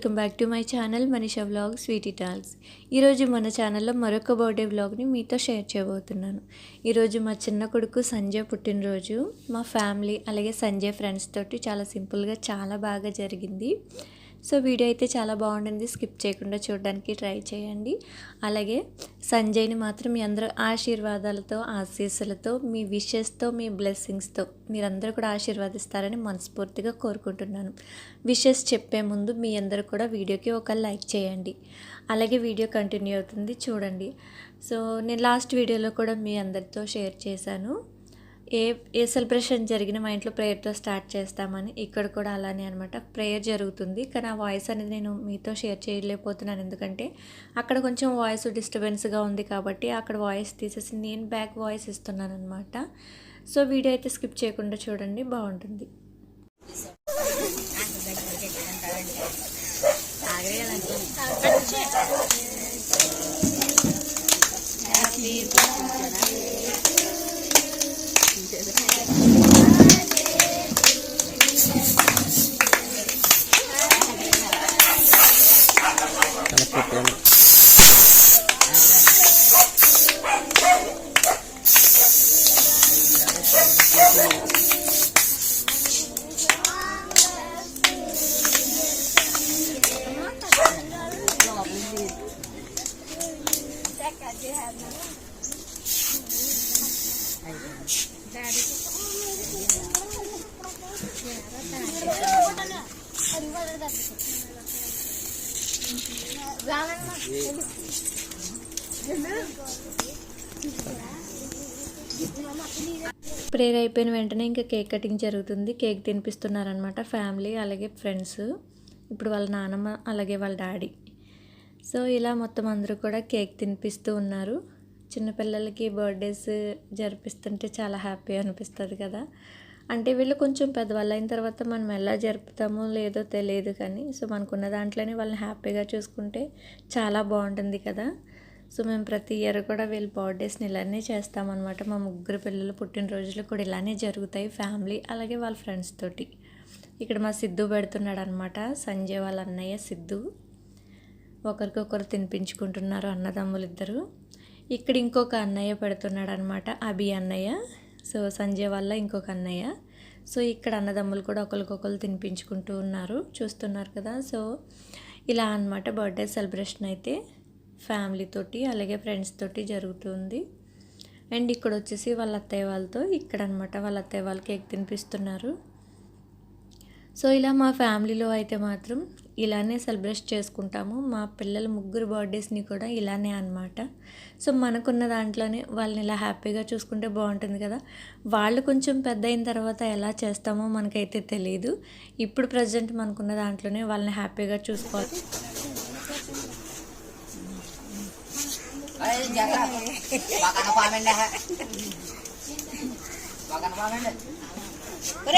Welcome back to my channel Manisha vlog sweety టాల్స్. ఈరోజు మన ఛానల్లో మరొక బర్త్డే వ్లాగ్ని మీతో షేర్ చేయబోతున్నాను. ఈరోజు మా చిన్న కొడుకు సంజయ్ పుట్టినరోజు. మా ఫ్యామిలీ అలాగే సంజయ్ ఫ్రెండ్స్ తోటి చాలా సింపుల్గా చాలా బాగా జరిగింది. సో వీడియో అయితే చాలా బాగుంటుంది. స్కిప్ చేయకుండా చూడడానికి ట్రై చేయండి. అలాగే సంజయ్ని మాత్రం మీ అందరూ ఆశీర్వాదాలతో ఆశీస్సులతో మీ విషెస్తో మీ బ్లెస్సింగ్స్తో మీరందరూ కూడా ఆశీర్వాదిస్తారని మనస్ఫూర్తిగా కోరుకుంటున్నాను. విషెస్ చెప్పే ముందు మీ అందరూ కూడా వీడియోకి ఒక లైక్ చేయండి. అలాగే వీడియో కంటిన్యూ అవుతుంది చూడండి. సో నేను లాస్ట్ వీడియోలో కూడా మీ అందరితో షేర్ చేశాను. ఏ ఏ సెలబ్రేషన్ జరిగిన మా ఇంట్లో ప్రేయర్తో స్టార్ట్ చేస్తామని ఇక్కడ కూడా అలానే అనమాట ప్రేయర్ జరుగుతుంది. కానీ ఆ వాయిస్ అనేది నేను మీతో షేర్ చేయలేకపోతున్నాను. ఎందుకంటే అక్కడ కొంచెం వాయిస్ డిస్టర్బెన్స్గా ఉంది కాబట్టి అక్కడ వాయిస్ తీసేసి నేను బ్యాక్ వాయిస్ ఇస్తున్నాను అనమాట సో వీడియో అయితే స్కిప్ చేయకుండా చూడండి. బాగుంటుంది. ప్రేయర్ అయిపోయిన వెంటనే ఇంకా కేక్ కటింగ్ జరుగుతుంది. కేక్ తినిపిస్తున్నారనమాట ఫ్యామిలీ అలాగే ఫ్రెండ్స్. ఇప్పుడు వాళ్ళ నానమ్మ అలాగే వాళ్ళ డాడీ. సో ఇలా మొత్తం అందరూ కూడా కేక్ తినిపిస్తూ ఉన్నారు. చిన్నపిల్లలకి బర్త్డేస్ జరిపిస్తుంటే చాలా హ్యాపీ అనిపిస్తుంది కదా. అంటే వీళ్ళు కొంచెం పెద్దవాళ్ళు అయిన తర్వాత మనం ఎలా జరుపుతామో లేదో తెలియదు కానీ సో మనకున్న దాంట్లోనే వాళ్ళని హ్యాపీగా చూసుకుంటే చాలా బాగుంటుంది కదా. సో మేము ప్రతి ఇయర్ కూడా వీళ్ళ బర్త్డేస్ని ఇలానే చేస్తామన్నమాట. మా ముగ్గురు పిల్లలు పుట్టినరోజులు కూడా ఇలానే జరుగుతాయి ఫ్యామిలీ అలాగే వాళ్ళ ఫ్రెండ్స్ తోటి. ఇక్కడ మా సిద్ధు పెడుతున్నాడు అనమాట సంజయ్ వాళ్ళ అన్నయ్య సిద్ధు. ఒకరికొకరు తినిపించుకుంటున్నారు అన్నదమ్ములు ఇద్దరు ఇక్కడ ఇంకొక అన్నయ్య పెడుతున్నాడు అనమాట అభి అన్నయ్య. సో సంజయ్ వల్ల ఇంకొక అన్నయ్య. సో ఇక్కడ అన్నదమ్ములు కూడా ఒకరికొకరు తినిపించుకుంటూ ఉన్నారు చూస్తున్నారు కదా. సో ఇలా అనమాట బర్త్డే సెలబ్రేషన్ అయితే ఫ్యామిలీతోటి అలాగే ఫ్రెండ్స్ తోటి జరుగుతుంది అండ్ ఇక్కడ వచ్చేసి వాళ్ళ అత్తయ్య వాళ్ళతో ఇక్కడ అనమాట వాళ్ళ అత్తయ్య వాళ్ళు కేక్ తినిపిస్తున్నారు. సో ఇలా మా ఫ్యామిలీలో అయితే మాత్రం ఇలానే సెలబ్రేట్ చేసుకుంటాము. మా పిల్లల ముగ్గురు బర్త్డేస్ని కూడా ఇలానే అనమాట సో మనకున్న దాంట్లోనే వాళ్ళని ఇలా హ్యాపీగా చూసుకుంటే బాగుంటుంది కదా. వాళ్ళు కొంచెం పెద్ద అయిన తర్వాత ఎలా చేస్తామో మనకైతే తెలియదు ఇప్పుడు ప్రజెంట్ మనకున్న దాంట్లోనే వాళ్ళని హ్యాపీగా చూసుకోవాలి.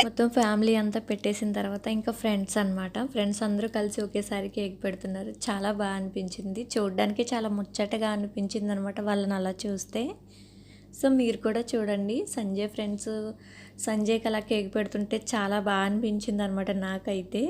మొత్తం ఫ్యామిలీ అంతా పెట్టేసిన తర్వాత ఇంకా ఫ్రెండ్స్ అనమాట ఫ్రెండ్స్ అందరూ కలిసి ఒకేసారి కేక్ పెడుతున్నారు. చాలా బాగా అనిపించింది. చూడడానికి చాలా ముచ్చటగా అనిపించింది అనమాట వాళ్ళని అలా చూస్తే. సో మీరు కూడా చూడండి. సంజయ్ ఫ్రెండ్స్ సంజయ్కి అలా కేక్ పెడుతుంటే చాలా బాగా అనిపించింది అనమాట నాకైతే.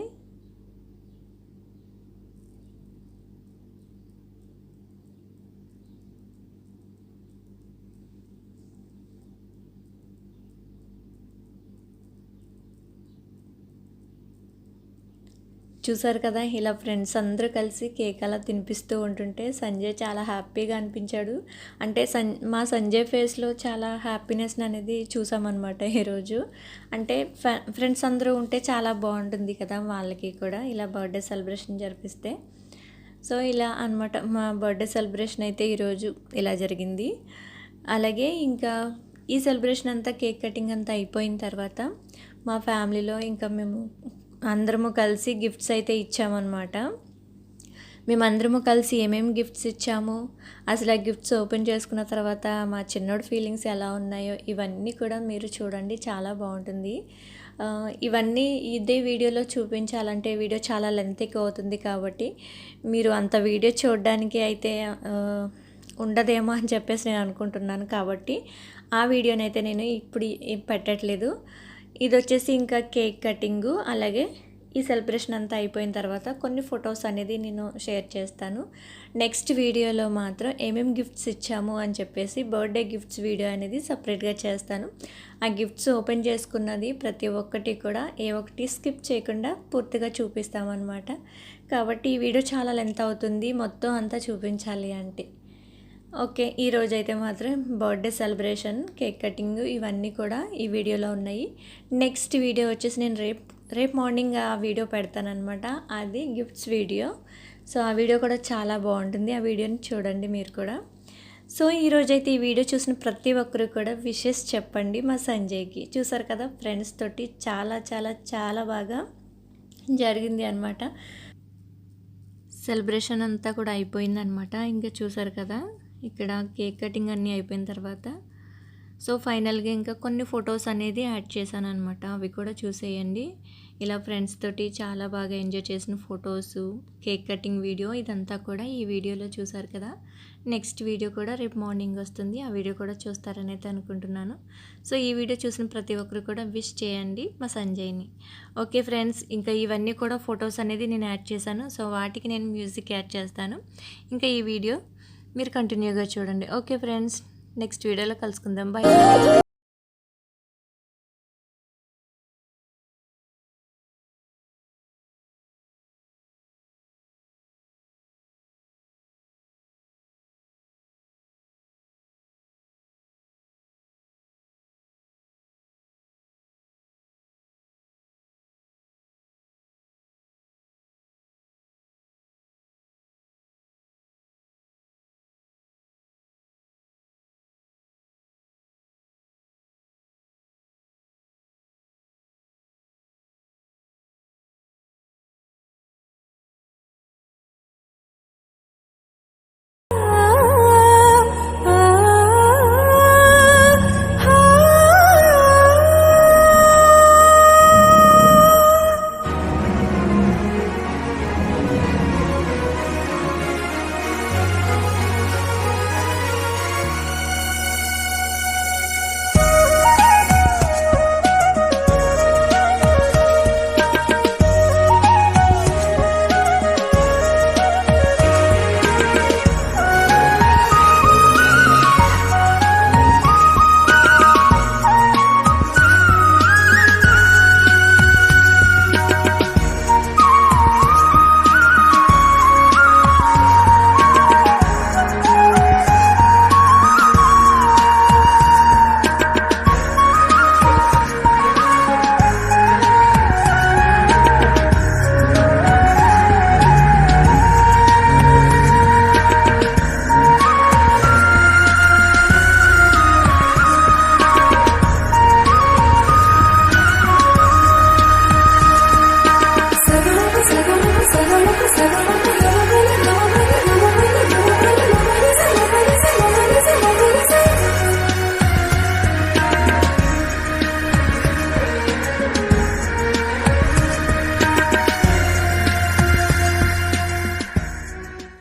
చూసారు కదా ఇలా ఫ్రెండ్స్ అందరూ కలిసి కేక్ అలా తినిపిస్తూ ఉంటుంటే సంజయ్ చాలా హ్యాపీగా అనిపించాడు. అంటే సన్ మా సంజయ్ ఫేస్లో చాలా హ్యాపీనెస్ అనేది చూసామన్నమాట ఈరోజు అంటే ఫ్రెండ్స్ అందరూ ఉంటే చాలా బాగుంటుంది కదా వాళ్ళకి కూడా ఇలా బర్త్డే సెలబ్రేషన్ జరిపిస్తే. సో ఇలా అనమాట మా బర్త్డే సెలబ్రేషన్ అయితే ఈరోజు ఇలా జరిగింది. అలాగే ఇంకా ఈ సెలబ్రేషన్ అంతా కేక్ కటింగ్ అంతా అయిపోయిన తర్వాత మా ఫ్యామిలీలో ఇంకా మేము అందరము కలిసి గిఫ్ట్స్ అయితే ఇచ్చామన్నమాట. మేమందరము కలిసి ఏమేమి గిఫ్ట్స్ ఇచ్చాము అసలు ఆ గిఫ్ట్స్ ఓపెన్ చేసుకున్న తర్వాత మా చిన్నోడి ఫీలింగ్స్ ఎలా ఉన్నాయో ఇవన్నీ కూడా మీరు చూడండి చాలా బాగుంటుంది. ఇవన్నీ ఇదే వీడియోలో చూపించాలంటే వీడియో చాలా లెంత్ ఎక్కువ అవుతుంది కాబట్టి మీరు అంత వీడియో చూడడానికి అయితే ఉండదేమో అని చెప్పేసి నేను అనుకుంటున్నాను కాబట్టి ఆ వీడియోని అయితే నేను ఇప్పుడు పెట్టట్లేదు. ఇది వచ్చేసి ఇంకా కేక్ కటింగు అలాగే ఈ సెలబ్రేషన్ అంతా అయిపోయిన తర్వాత కొన్ని ఫొటోస్ అనేది నేను షేర్ చేస్తాను. నెక్స్ట్ వీడియోలో మాత్రం ఏమేమి గిఫ్ట్స్ ఇచ్చాము అని చెప్పేసి బర్త్డే గిఫ్ట్స్ వీడియో అనేది సపరేట్గా చేస్తాను. ఆ గిఫ్ట్స్ ఓపెన్ చేసుకున్నది ప్రతి ఒక్కటి కూడా ఏ ఒక్కటి స్కిప్ చేయకుండా పూర్తిగా చూపిస్తామన్నమాట. కాబట్టి ఈ వీడియో చాలా లెంత్ అవుతుంది మొత్తం అంతా చూపించాలి అంటే. ఓకే ఈ రోజు అయితే మాత్రం బర్త్డే సెలబ్రేషన్ కేక్ కటింగ్ ఇవన్నీ కూడా ఈ వీడియోలో ఉన్నాయి. నెక్స్ట్ వీడియో వచ్చేసి నేను రేపు రేపు మార్నింగ్ ఆ వీడియో పెడతానమాట అది గిఫ్ట్స్ వీడియో. సో ఆ వీడియో కూడా చాలా బాగుంటుంది. ఆ వీడియోని చూడండి మీరు కూడా. సో ఈరోజైతే ఈ వీడియో చూసిన ప్రతి ఒక్కరు కూడా విషెస్ చెప్పండి మా సంజయ్కి. చూసారు కదా ఫ్రెండ్స్ తోటి చాలా చాలా చాలా బాగా జరిగింది అనమాట సెలబ్రేషన్ అంతా కూడా అయిపోయిందనమాట ఇంకా చూసారు కదా ఇక్కడ కేక్ కటింగ్ అన్నీ అయిపోయిన తర్వాత. సో ఫైనల్గా ఇంకా కొన్ని ఫొటోస్ అనేది యాడ్ చేశాను అనమాట అవి కూడా చూసేయండి. ఇలా ఫ్రెండ్స్ తోటి చాలా బాగా ఎంజాయ్ చేసిన ఫొటోస్ కేక్ కటింగ్ వీడియో ఇదంతా కూడా ఈ వీడియోలో చూసారు కదా. నెక్స్ట్ వీడియో కూడా రేపు మార్నింగ్ వస్తుంది. ఆ వీడియో కూడా చూస్తారని అయితే అనుకుంటున్నాను. సో ఈ వీడియో చూసిన ప్రతి ఒక్కరు కూడా విష్ చేయండి మా సంజయ్ని. ఓకే ఫ్రెండ్స్ ఇంకా ఇవన్నీ కూడా ఫొటోస్ అనేది నేను యాడ్ చేశాను. సో వాటికి నేను మ్యూజిక్ యాడ్ చేస్తాను. ఇంకా ఈ వీడియో మీరు కంటిన్యూగా చూడండి. ఓకే ఫ్రెండ్స్ నెక్స్ట్ వీడియోలో కలుసుకుందాం. బాయ్